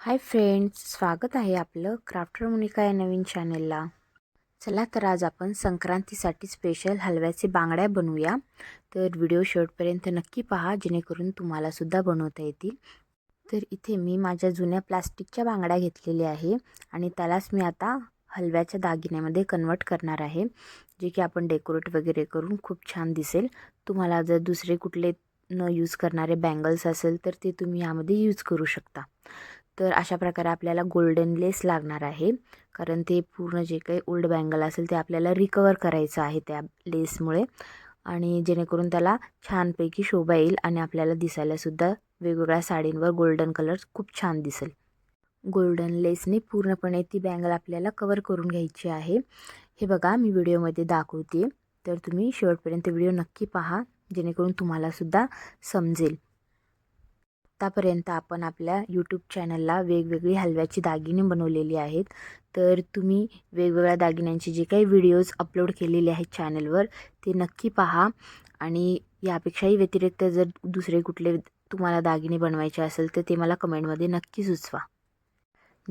Hi friends स्वागत आहे आपलं क्राफ्टर मोनिका या नवीन चॅनेलला. चला तर आज आपण संक्रांतीसाठी स्पेशल हलव्याचे बांगड्या बनवूया. तर व्हिडिओ शेवटपर्यंत नक्की पहा जेणेकरून तुम्हालासुद्धा बनवता येतील. तर इथे मी माझ्या जुन्या प्लास्टिकच्या बांगड्या घेतलेल्या आहे आणि त्यालाच मी आता हलव्याच्या दागिन्यामध्ये कन्वर्ट करणार आहे. जे की आपण डेकोरेट वगैरे करून खूप छान दिसेल. तुम्हाला जर दुसरे कुठले न यूज करणारे बँगल्स असेल तर ते तुम्ही यामध्ये यूज करू शकता. तर अशा प्रकारे आपल्याला गोल्डन लेस लागणार आहे. कारण ते पूर्ण जे काही ओल्ड बँगल असेल ते आपल्याला रिकवर करायचं आहे त्या लेसमुळे आणि जेणेकरून त्याला छानपैकी शोभा येईल आणि आपल्याला दिसायलासुद्धा वेगवेगळ्या साडींवर गोल्डन कलर खूप छान दिसेल. गोल्डन लेसने पूर्णपणे ती बँगल आपल्याला कवर करून घ्यायची आहे. हे बघा मी व्हिडिओमध्ये दाखवते तर तुम्ही शेवटपर्यंत व्हिडिओ नक्की पहा जेणेकरून तुम्हालासुद्धा समजेल. आत्तापर्यंत आपण आपल्या यूट्यूब चॅनलला वेगवेगळी हलव्याची दागिने बनवलेली आहेत. तर तुम्ही वेगवेगळ्या दागिन्यांचे जे काही व्हिडिओज अपलोड केलेले आहेत चॅनलवर ते नक्की पहा. आणि यापेक्षाही व्यतिरिक्त जर दुसरे कुठले तुम्हाला दागिने बनवायचे असेल तर ते मला कमेंटमध्ये नक्की सुचवा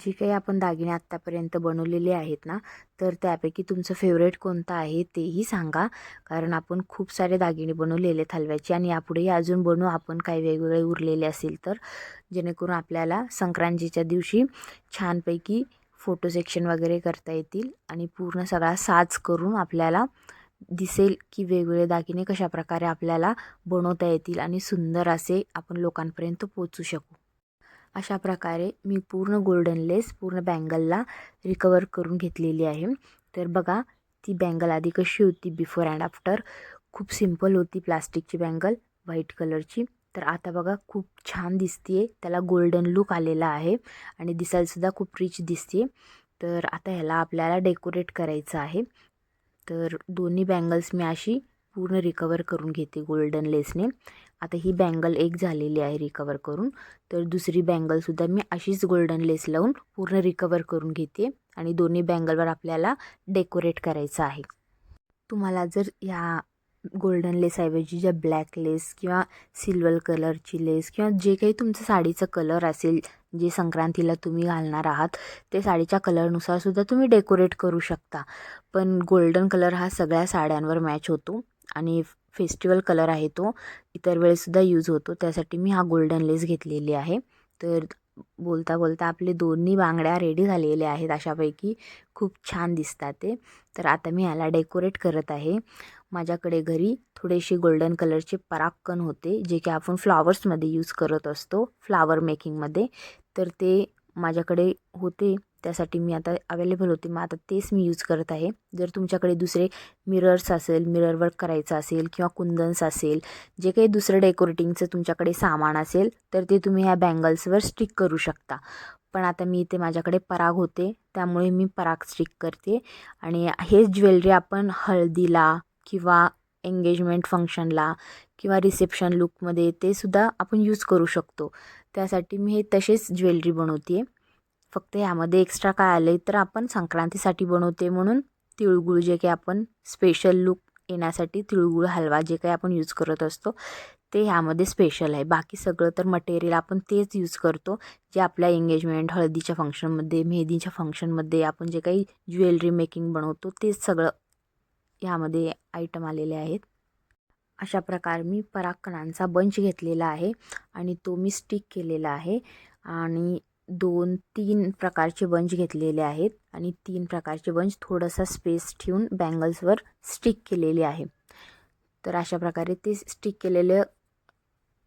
जे काही आपण दागिने आत्तापर्यंत बनवलेले आहेत ना तर त्यापैकी तुमचं फेवरेट कोणतं आहे तेही सांगा. कारण आपण खूप सारे दागिने बनवलेले आहेत हलव्याचे आणि यापुढेही अजून बनवू आपण काही वेगवेगळे उरलेले असेल तर. जेणेकरून आपल्याला संक्रांतीच्या दिवशी छानपैकी फोटो सेक्शन वगैरे करता येतील आणि पूर्ण सगळा साज करून आपल्याला दिसेल की वेगवेगळे दागिने कशाप्रकारे आपल्याला बनवता येतील आणि सुंदर असे आपण लोकांपर्यंत पोचू शकू. अशा प्रकारे मी पूर्ण गोल्डन लेस पूर्ण बँगलला रिकवर करून घेतलेली आहे. तर बघा ती बँगल आधी कशी होती बिफोर अँड आफ्टर खूप सिंपल होती प्लास्टिकची बँगल व्हाईट कलरची तर आता बघा खूप छान दिसते आहे त्याला गोल्डन लुक आलेला आहे आणि दिसायलासुद्धा खूप रिच दिसते तर आता ह्याला आपल्याला डेकोरेट करायचं आहे. तर दोन्ही बँगल्स मी अशी पूर्ण रिकवर करून घेते गोल्डन लेसने आता ही बँगल एक झालेली आहे रिकवर करून. तर दुसरी बँगलसुद्धा मी अशीच गोल्डन लेस लावून पूर्ण रिकवर करून घेते आणि दोन्ही बँगलवर आपल्याला डेकोरेट करायचं आहे. तुम्हाला जर ह्या गोल्डन लेसऐवजी ज्या ब्लॅक लेस किंवा सिल्वर कलरची लेस किंवा जे काही तुमचं साडीचं कलर असेल जे संक्रांतीला तुम्ही घालणार आहात ते साडीच्या कलरनुसार सुद्धा तुम्ही डेकोरेट करू शकता. पण गोल्डन कलर हा सगळ्या साड्यांवर मॅच होतो. आणि फेस्टिवल कलर आहे तो इतर वेळेसुद्धा यूज होतो. त्यासाठी मी हा गोल्डन लेस घेतलेली आहे. तर बोलता बोलता आपले दोन्ही बांगड्या रेडी झालेल्या आहेत. अशापैकी खूप छान दिसतात ते. तर आता मी ह्याला डेकोरेट करत आहे. माझ्याकडे घरी थोडेसे गोल्डन कलरचे पराक्कन होते जे की आपण फ्लॉवर्समध्ये यूज करत असतो फ्लावर मेकिंगमध्ये तर ते माझ्याकडे होते. त्यासाठी मी आता अवेलेबल होते. मग आता तेच मी यूज करत आहे. जर तुमच्याकडे दुसरे मिरर्स असेल मिरर वर्क करायचं असेल किंवा कुंदन्स असेल जे काही दुसरं डेकोरेटिंगचं तुमच्याकडे सामान असेल तर ते तुम्ही ह्या बँगल्सवर स्टिक करू शकता. पण आता मी इथे माझ्याकडे पराग होते त्यामुळे मी पराग स्टिक करते. आणि हेच ज्वेलरी आपण हळदीला किंवा एंगेजमेंट फंक्शनला किंवा रिसेप्शन लुकमध्ये ते सुद्धा आपण यूज करू शकतो. त्यासाठी मी हे तसेच ज्वेलरी बनवते फक्त यामध्ये एक्स्ट्रा काय आलं तर आपण संक्रांतीसाठी बनवते म्हणून तिळगुळ जे काही आपण स्पेशल लुक येण्यासाठी तिळगुळ हलवा जे काही आपण यूज करत असतो ते ह्यामध्ये स्पेशल आहे. बाकी सगळं तर मटेरियल आपण तेच यूज करतो जे आपल्या एंगेजमेंट हळदीच्या फंक्शनमध्ये मेहंदीच्या फंक्शनमध्ये आपण जे काही ज्वेलरी मेकिंग बनवतो तेच सगळं ह्यामध्ये आयटम आलेले आहेत. अशा प्रकारे मी पराकणांचा बंच घेतलेला आहे आणि तो मी स्टिक केलेला आहे. आणि दोन तीन प्रकारचे बंच घेतलेले आहेत आणि तीन प्रकारचे बंच थोडासा स्पेस ठेवून बँगल्सवर स्टिक केलेले आहे. तर अशा प्रकारे ते स्टिक केलेले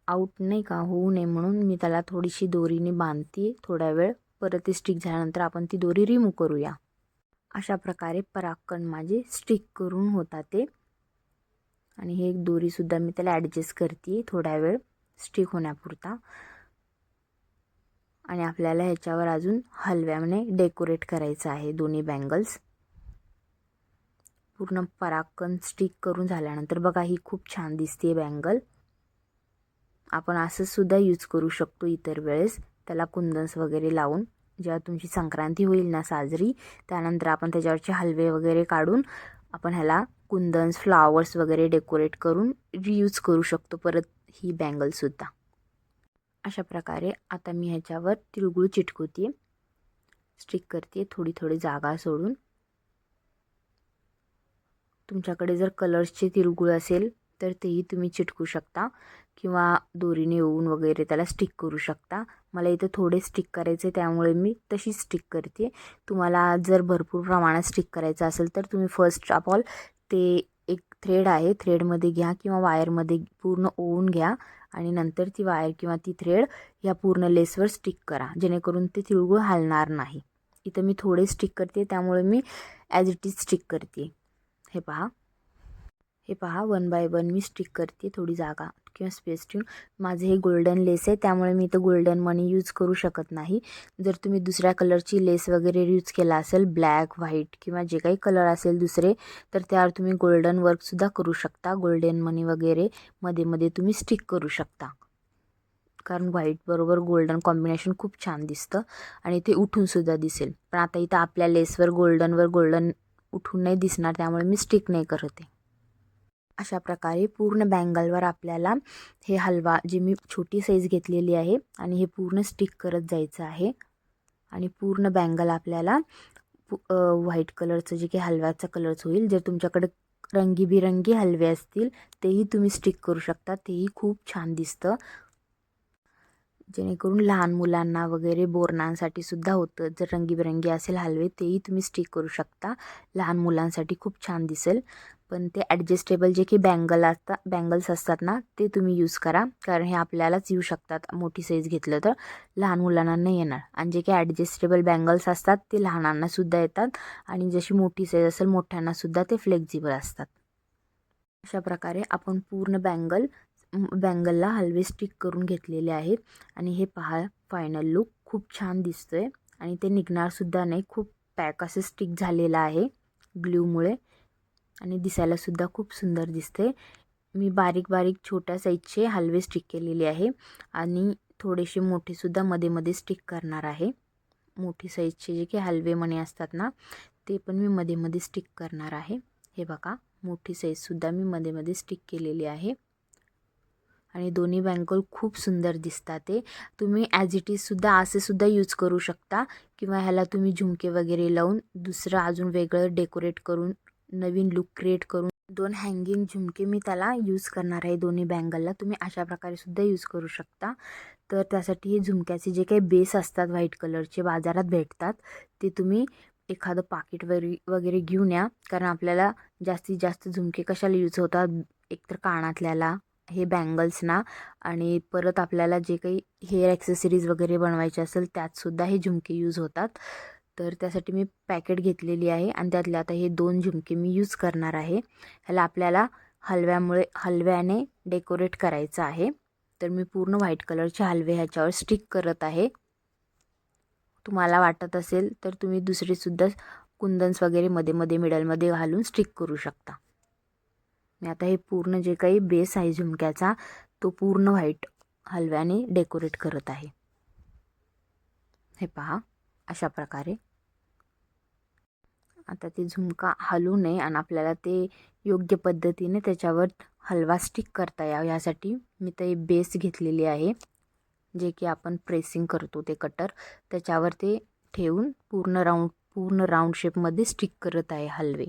आऊट नाही का होऊ नये म्हणून मी त्याला थोडीशी दोरीने बांधते. थोड्या वेळ परत ते स्टिक झाल्यानंतर आपण ती दोरी रिमूव्ह करूया. अशा प्रकारे पराक्कन माझे स्टिक करून होता ते. आणि हे एक दोरीसुद्धा मी त्याला ॲडजस्ट करते थोड्या वेळ स्टिक होण्यापुरता. आणि आपल्याला ह्याच्यावर अजून हलव्याने डेकोरेट करायचं आहे दोन्ही बँगल्स पूर्ण पराकन स्टिक करून झाल्यानंतर बघा ही खूप छान दिसते बँगल आपण असंसुद्धा यूज करू शकतो इतर वेळेस. त्याला कुंदन्स वगैरे लावून जेव्हा तुमची संक्रांती होईल ना साजरी त्यानंतर आपण त्याच्यावरचे हलवे वगैरे काढून आपण ह्याला कुंदन्स फ्लावर्स वगैरे डेकोरेट करून रियूज करू शकतो परत ही बँगलसुद्धा अशा प्रकारे आता मी ह्याच्यावर तिळगुळ चिटकवते. स्टिक करते थोडी थोडी जागा सोडून. तुमच्याकडे जर कलर्सचे तिळगुळ असेल तर तेही तुम्ही चिटकू शकता किंवा दोरीने येऊन वगैरे त्याला स्टिक करू शकता. मला इथं थोडे स्टिक करायचे त्यामुळे मी तशी स्टिक करते. तुम्हाला जर भरपूर प्रमाणात स्टिक करायचं असेल तर तुम्ही फर्स्ट ऑफ ऑल ते एक थ्रेड आहे थ्रेडमध्ये घ्या किंवा वायरमध्ये पूर्ण ओवून घ्या. आणि नंतर ती वायर किंवा ती थ्रेड ह्या पूर्ण लेसवर स्टिक करा जेणेकरून ते तिळगुळ हालणार नाही. इथं मी थोडे स्टिक करते त्यामुळे मी ॲज इट इज स्टिक करते. हे पहा. हे पहा वन बाय वन मी स्टिक करते थोडी जागा. किंवा स्पेस ट्यून माझे हे गोल्डन लेस आहे त्यामुळे मी इथं गोल्डन मनी यूज करू शकत नाही. जर तुम्ही दुसऱ्या कलरची लेस वगैरे यूज केला असेल ब्लॅक व्हाईट किंवा जे काही कलर असेल दुसरे तर त्यावर तुम्ही गोल्डन वर्कसुद्धा करू शकता. गोल्डन मनी वगैरे मध्ये मध्ये तुम्ही स्टिक करू शकता. कारण व्हाईटबरोबर गोल्डन कॉम्बिनेशन खूप छान दिसतं आणि ते उठूनसुद्धा दिसेल. पण आता इथं आपल्या लेसवर गोल्डनवर गोल्डन उठून नाही दिसणार त्यामुळे मी स्टिक नाही करते. अशा प्रकारे पूर्ण बँगलवर आपल्याला हे हलवा जी मी छोटी साईज घेतलेली आहे आणि हे पूर्ण स्टिक करत जायचं आहे. आणि पूर्ण बँगल आपल्याला व्हाईट कलरचं जे काही हलव्याचा कलरच होईल जर तुमच्याकडे रंगीबिरंगी हलवे असतील तेही तुम्ही स्टिक करू शकता. तेही खूप छान दिसतं. जेणेकरून लहान मुलांना वगैरे बोरणांसाठी सुद्धा होतं. जर रंगीबिरंगी असेल हलवे तेही तुम्ही स्टिक करू शकता. लहान मुलांसाठी खूप छान दिसेल. पण ते ॲडजस्टेबल जे की बँगल असतात बँगल्स असतात ना ते तुम्ही यूज करा. कारण हे आपल्यालाच येऊ शकतात मोठी साईज घेतलं तर. लहान मुलांना नाही येणार. आणि जे काही ॲडजस्टेबल बँगल्स असतात ते लहानांनासुद्धा येतात. आणि जशी मोठी साईज असेल मोठ्यांनासुद्धा ते फ्लेक्झिबल असतात. अशा प्रकारे आपण पूर्ण बँगल बँगलला हलवे स्टिक करून घेतलेले आहेत. आणि हे पहा फायनल लुक खूप छान दिसतो आहे आणि ते निघणारसुद्धा नाही. खूप पॅक असं स्टिक झालेलं आहे. ग्ल्यूमुळे आणि दिसायलासुद्धा खूप सुंदर दिसते. मी बारीक बारीक छोट्या साईजचे हलवे स्टिक केलेले आहे आणि थोडेसे मोठेसुद्धा मध्ये मध्ये स्टिक करणार आहे. मोठी साईजचे जे काही हलवे मणे असतात ना ते पण मी मध्ये मध्ये स्टिक करणार आहे. हे बघा मोठी साईजसुद्धा मी मध्ये मध्ये स्टिक केलेली आहे. आणि दोन्ही बँगल खूप सुंदर दिसतात ते तुम्ही ॲज इट इजसुद्धा असे सुद्धा यूज करू शकता किंवा ह्याला तुम्ही झुमके वगैरे लावून दुसरं अजून वेगळं डेकोरेट करून नवीन लुक क्रिएट करून दोन हँगिंग झुमके मी त्याला यूज करणार आहे दोन्ही बँगलला तुम्ही अशा प्रकारे सुद्धा यूज करू शकता. तर त्यासाठी हे झुमक्याचे जे काही बेस असतात व्हाईट कलरचे बाजारात भेटतात ते तुम्ही एखादं पाकिट वगैरे वगैरे घेऊन या. कारण आपल्याला जास्तीत जास्त झुमके कशाला यूज होतात? एकतर कानातल्याला हे बँगल्सना आणि परत आपल्याला जे काही हेअर ॲक्सेसरीज वगैरे बनवायचे असेल त्यातसुद्धा हे झुमके यूज होतात. तर त्यासाठी मी पॅकेट घेतलेली आहे आणि त्यातले आता हे दोन झुमके मी यूज करणार आहे. ह्याला आपल्याला हलव्यामुळे हलव्याने डेकोरेट करायचं आहे. तर मी पूर्ण व्हाईट कलरचे हलवे ह्याच्यावर स्टिक करत आहे. तुम्हाला वाटत असेल तर तुम्ही दुसरीसुद्धा कुंदन्स वगैरे मध्ये मध्ये मिडलमध्ये घालून स्टिक करू शकता. मी आता हे पूर्ण जे काही बेस आहे झुमक्याचा तो पूर्ण व्हाईट हलव्याने डेकोरेट करत आहे. हे पहा अशा प्रकारे. आता ते झुमका हलू नये आणि आपल्याला ते योग्य पद्धतीने त्याच्यावर हलवा स्टिक करता यावं. यासाठी मी ते बेस घेतलेली आहे जे की आपण प्रेसिंग करतो ते कटर त्याच्यावर ते ठेवून पूर्ण राऊंड पूर्ण राऊंड शेपमध्ये स्टिक करत आहे हलवे.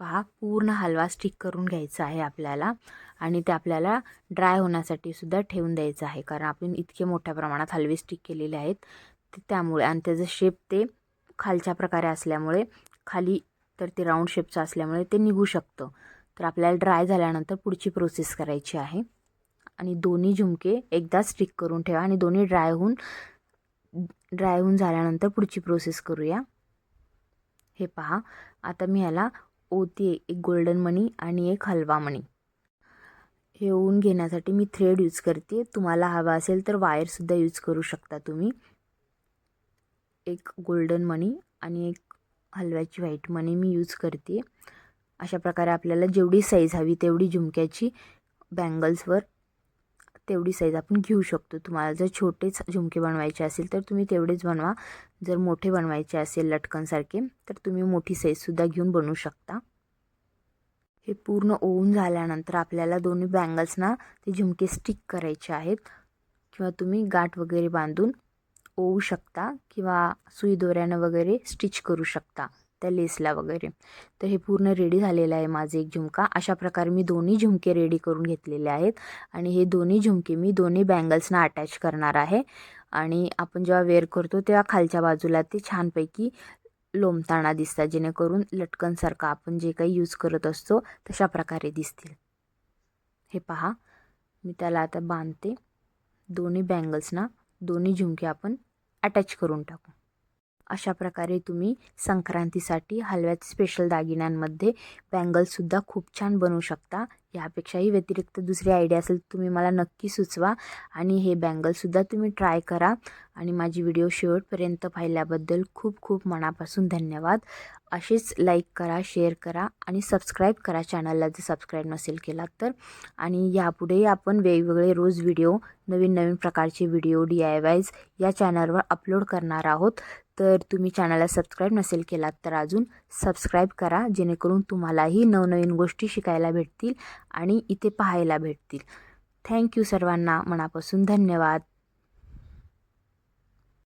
पहा पूर्ण हलवा स्टिक करून घ्यायचा आहे आपल्याला आणि ते आपल्याला ड्राय होण्यासाठी सुद्धा ठेवून द्यायचं आहे. कारण आपण इतके मोठ्या प्रमाणात हलवे स्टिक केलेले आहेत त्यामुळे आणि त्याचं शेप ते खालच्या प्रकारे असल्यामुळे खाली तर ते राऊंड शेपचं असल्यामुळे ते निघू शकतं. तर आपल्याला ड्राय झाल्यानंतर पुढची प्रोसेस करायची आहे. आणि दोन्ही झुमके एकदा स्टिक करून ठेवा आणि दोन्ही ड्राय होऊन ड्राय होऊन झाल्यानंतर पुढची प्रोसेस करूया. हे पहा. आता मी ह्याला ओती एक गोल्डन मणी आणि एक हलवा मणी. हे ऊन घेण्यासाठी मी थ्रेड यूज करते. तुम्हाला हवा असेल तर वायरसुद्धा यूज करू शकता तुम्ही. एक गोल्डन मनी आणि एक हलव्याची व्हाईट मनी मी यूज करते अशा प्रकारे आपल्याला जेवढी साईज हवी तेवढी झुमक्याची बँगल्सवर तेवढी साईज आपण घेऊ शकतो. तुम्हाला जर छोटेच झुमके बनवायचे असेल तर तुम्ही तेवढेच बनवा. जर मोठे बनवायचे असेल लटकनसारखे तर तुम्ही मोठी साईजसुद्धा घेऊन बनवू शकता. हे पूर्ण ओवून झाल्यानंतर आपल्याला दोन्ही बँगल्सना ते झुमके स्टिक करायचे आहेत. किंवा तुम्ही गाठ वगैरे बांधून ओवू शकता किंवा सुई दोऱ्यानं वगैरे स्टिच करू शकता त्या लेसला वगैरे. तर हे पूर्ण रेडी झालेलं आहे माझे एक झुमका. अशा प्रकारे मी दोन्ही झुमके रेडी करून घेतलेले आहेत आणि हे दोन्ही झुमके मी दोन्ही बँगल्सना अटॅच करणार आहे. आणि आपण जेव्हा वेअर करतो तेव्हा खालच्या बाजूला ते छानपैकी लोंबताना दिसतात जेणेकरून लटकनसारखं आपण जे काही यूज करत असतो तशा प्रकारे दिसतील. हे पहा मी त्याला आता बांधते. दोन्ही बँगल्सना दोन्ही झुमके आपण अटॅच करून टाकू. अशा प्रकारे तुम्ही संक्रांतीसाठी हलव्यात स्पेशल दागिन्यांमध्ये बँगल्ससुद्धा खूप छान बनवू शकता. यापेक्षाही व्यतिरिक्त दुसरी आयडिया असेल तर तुम्ही मला नक्की सुचवा. आणि हे बँगलसुद्धा तुम्ही ट्राय करा. आणि माझी व्हिडिओ शेवटपर्यंत पाहिल्याबद्दल खूप खूप मनापासून धन्यवाद. असेच लाईक करा शेअर करा आणि सबस्क्राईब करा चॅनलला जर सबस्क्राईब नसेल केला तर. आणि यापुढेही आपण वेगवेगळे रोज व्हिडिओ नवीन नवीन प्रकारचे व्हिडिओ डी आय वायज या चॅनलवर अपलोड करणार आहोत. तर तुम्ही चॅनलला सबस्क्राईब नसेल केलात तर अजून सबस्क्राईब करा जेणेकरून तुम्हालाही नवनवीन गोष्टी शिकायला भेटतील आणि इथे पाहायला भेटतील. थँक्यू सर्वांना. मनापासून धन्यवाद.